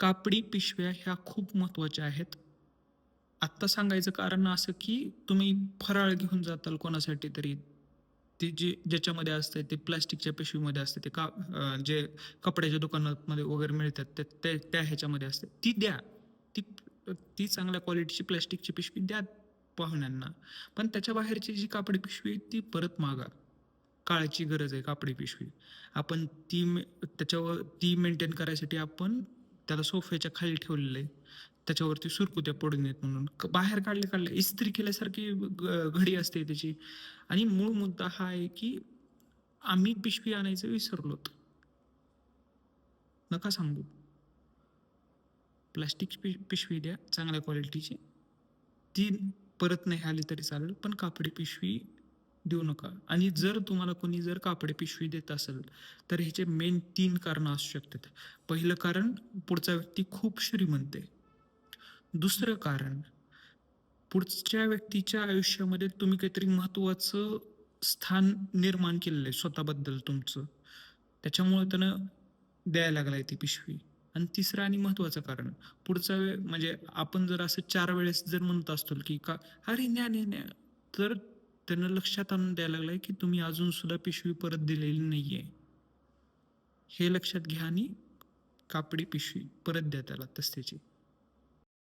कापडी पिशव्या ह्या खूप महत्त्वाच्या आहेत. आत्ता सांगायचं कारण असं की तुम्ही फराळ घेऊन जाताल कोणासाठी तरी. ते जे ज्याच्यामध्ये असते ते प्लास्टिकच्या पिशवीमध्ये असते ते का जे कपड्याच्या दुकानामध्ये वगैरे मिळतात ते त्या त्या ह्याच्यामध्ये असते ती द्या. ती ती चांगल्या क्वालिटीची प्लॅस्टिकची पिशवी द्या पाहुण्यांना. पण त्याच्या बाहेरची जी कापडी पिशवी आहे ती परत मागा. काळाची गरज आहे कापडी पिशवी. आपण ती मे- त्याच्यावर ती मेंटेन करायसाठी आपण त्याला सोफ्याच्या खाली ठेवलेलं आहे. त्याच्यावरती सुरकुत्या पडून येत म्हणून. बाहेर काढले काढले. इस्त्री केल्यासारखी ग- घडी असते त्याची. आणि मूळ मुद्दा हा आहे की आम्ही पिशवी आणायचं विसरलोत नका सांगू. प्लास्टिक पिशवी द्या चांगल्या क्वालिटीची. ती परत नाही आली तरी चालेल पण कापडी पिशवी देऊ नका. आणि जर तुम्हाला कोणी जर कापडे पिशवी देत असेल तर ह्याचे मेन तीन कारणं असू शकतात. पहिलं कारण पुढचा व्यक्ती खूप श्रीमंत आहे. दुसरं कारण पुढच्या व्यक्तीच्या आयुष्यामध्ये तुम्ही काहीतरी महत्त्वाचं स्थान निर्माण केलेलं आहे स्वतःबद्दल तुमचं. त्याच्यामुळे त्यानं द्यायला लागलाय ती पिशवी. आणि तिसरं आणि महत्त्वाचं कारण पुढचा वेळ म्हणजे आपण जर असं चार वेळेस जर म्हणत असतो की का अरे न्या न्या न्या तर त्यांना लक्षात आणून द्यायला लागलाय की तुम्ही अजून सुद्धा पिशवी परत दिलेली नाहीये. हे लक्षात घ्या आणि कापडी पिशवी परत द्या त्याला तस त्याची